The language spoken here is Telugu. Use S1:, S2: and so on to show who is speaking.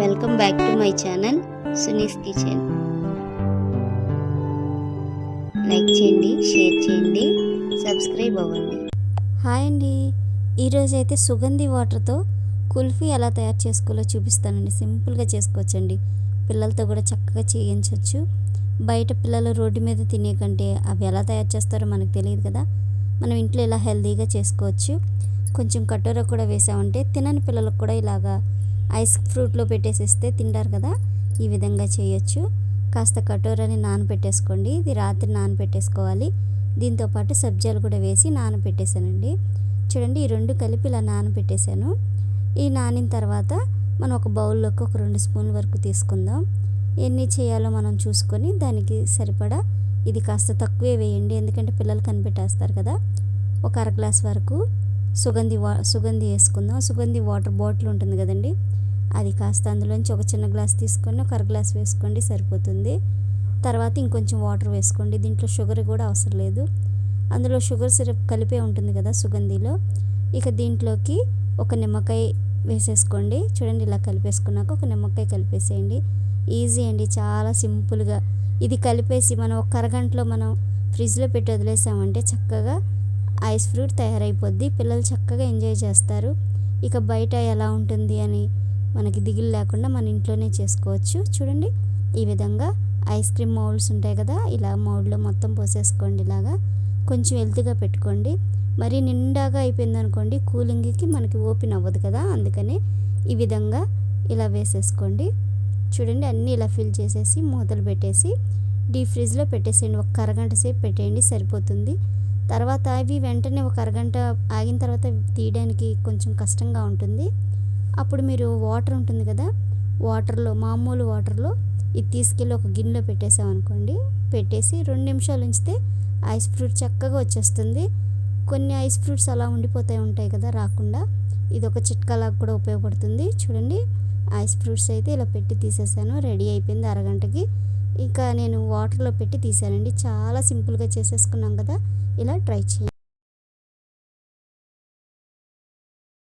S1: Welcome back to my channel Suni's kitchen like చేయండి షేర్ చేయండి సబ్స్క్రైబ్ అవ్వండి.
S2: హాయ్ అండి. ఈరోజు అయితే సుగంధి వాటర్తో కుల్ఫీ ఎలా తయారు చేసుకోవాలో చూపిస్తానండి. సింపుల్గా చేసుకోవచ్చండి. పిల్లలతో కూడా చక్కగా చేయించవచ్చు బయట పిల్లలు రోడ్డు మీద తినే కంటే అవి ఎలా తయారు చేస్తారో మనకు తెలియదు కదా. మనం ఇంట్లో ఇలా హెల్తీగా చేసుకోవచ్చు. కొంచెం కటోర కూడా వేసామంటే తినని పిల్లలకు కూడా ఇలాగా ఐస్ ఫ్రూట్లో పెట్టేసిస్తే తింటారు కదా ఈ విధంగా చేయొచ్చు. కాస్త కటోరని నానబెట్టేసుకోండి ఇది రాత్రి నానబెట్టేసుకోవాలి దీంతోపాటు సబ్జాలు కూడా వేసి నానబెట్టేశానండి చూడండి ఈ రెండు కలిపి ఇలా నానబెట్టేశాను ఈ నానిన తర్వాత మనం ఒక బౌల్లోకి ఒక రెండు స్పూన్ల వరకు తీసుకుందాం. ఎన్ని చేయాలో మనం చూసుకొని దానికి సరిపడా ఇది కాస్త తక్కువే వేయండి. ఎందుకంటే పిల్లలు కనిపెట్టేస్తారు కదా ఒక అర గ్లాస్ వరకు. సుగంధి వా సుగంధి వేసుకుందాం సుగంధి వాటర్ బాటిల్ ఉంటుంది కదండి. అది కాస్త అందులోంచి ఒక చిన్న గ్లాస్ తీసుకొని ఒక అర గ్లాస్ వేసుకోండి సరిపోతుంది. తర్వాత ఇంకొంచెం వాటర్ వేసుకోండి. దీంట్లో షుగర్ కూడా అవసరం లేదు. అందులో షుగర్ సిరప్ కలిపే ఉంటుంది కదా సుగంధిలో. ఇక దీంట్లోకి ఒక నిమ్మకాయ వేసేసుకోండి. చూడండి ఇలా కలిపేసుకున్నాక ఒక నిమ్మకాయ కలిపేసేయండి. ఈజీ అండి చాలా సింపుల్గా. ఇది కలిపేసి మనం ఒక అరగంటలో మనం ఫ్రిడ్జ్లో పెట్టి వదిలేసామంటే చక్కగా ఐస్ ఫ్రూట్ తయారైపోద్ది. పిల్లలు చక్కగా ఎంజాయ్ చేస్తారు. ఇక బయట ఎలా ఉంటుంది అని మనకి దిగులు లేకుండా మన ఇంట్లోనే చేసుకోవచ్చు. చూడండి ఈ విధంగా ఐస్ క్రీమ్ మౌల్డ్స్ ఉంటాయి కదా ఇలా మౌల్డ్లో మొత్తం పోసేసుకోండి ఇలాగా. కొంచెం హెల్త్గా పెట్టుకోండి. మరి నిండాగా అయిపోయింది అనుకోండి కూలింగ్కి మనకి ఓపెన్ అవ్వదు కదా అందుకని ఈ విధంగా ఇలా వేసేసుకోండి. చూడండి అన్నీ ఇలా ఫిల్ చేసేసి మూతలు పెట్టేసి డీప్ ఫ్రిడ్జ్లో పెట్టేసేయండి. ఒక అరగంట సేపు పెట్టేయండి సరిపోతుంది. తర్వాత అవి వెంటనే ఒక అరగంట ఆగిన తర్వాత తీయడానికి కొంచెం కష్టంగా ఉంటుంది. అప్పుడు మీరు వాటర్ ఉంటుంది కదా వాటర్లో మామూలు వాటర్లో ఇది తీసుకెళ్ళి ఒక గిన్నెలో పెట్టేసామనుకోండి పెట్టేసి రెండు నిమిషాలు ఉంచితే ఐస్ ఫ్రూట్ చక్కగా వచ్చేస్తుంది. కొన్ని ఐస్ ఫ్రూట్స్ అలా ఉండిపోతాయి ఉంటాయి కదా రాకుండా. ఇది ఒక చిట్కాలాగా కూడా ఉపయోగపడుతుంది. చూడండి ఐస్ ఫ్రూట్స్ అయితే ఇలా పెట్టి తీసేసాను. రెడీ అయిపోయింది అరగంటకి. ఇంకా నేను వాటర్లో పెట్టి తీసానండి చాలా సింపుల్గా చేసేసుకున్నాం కదా. ఇలా ట్రై చేయండి.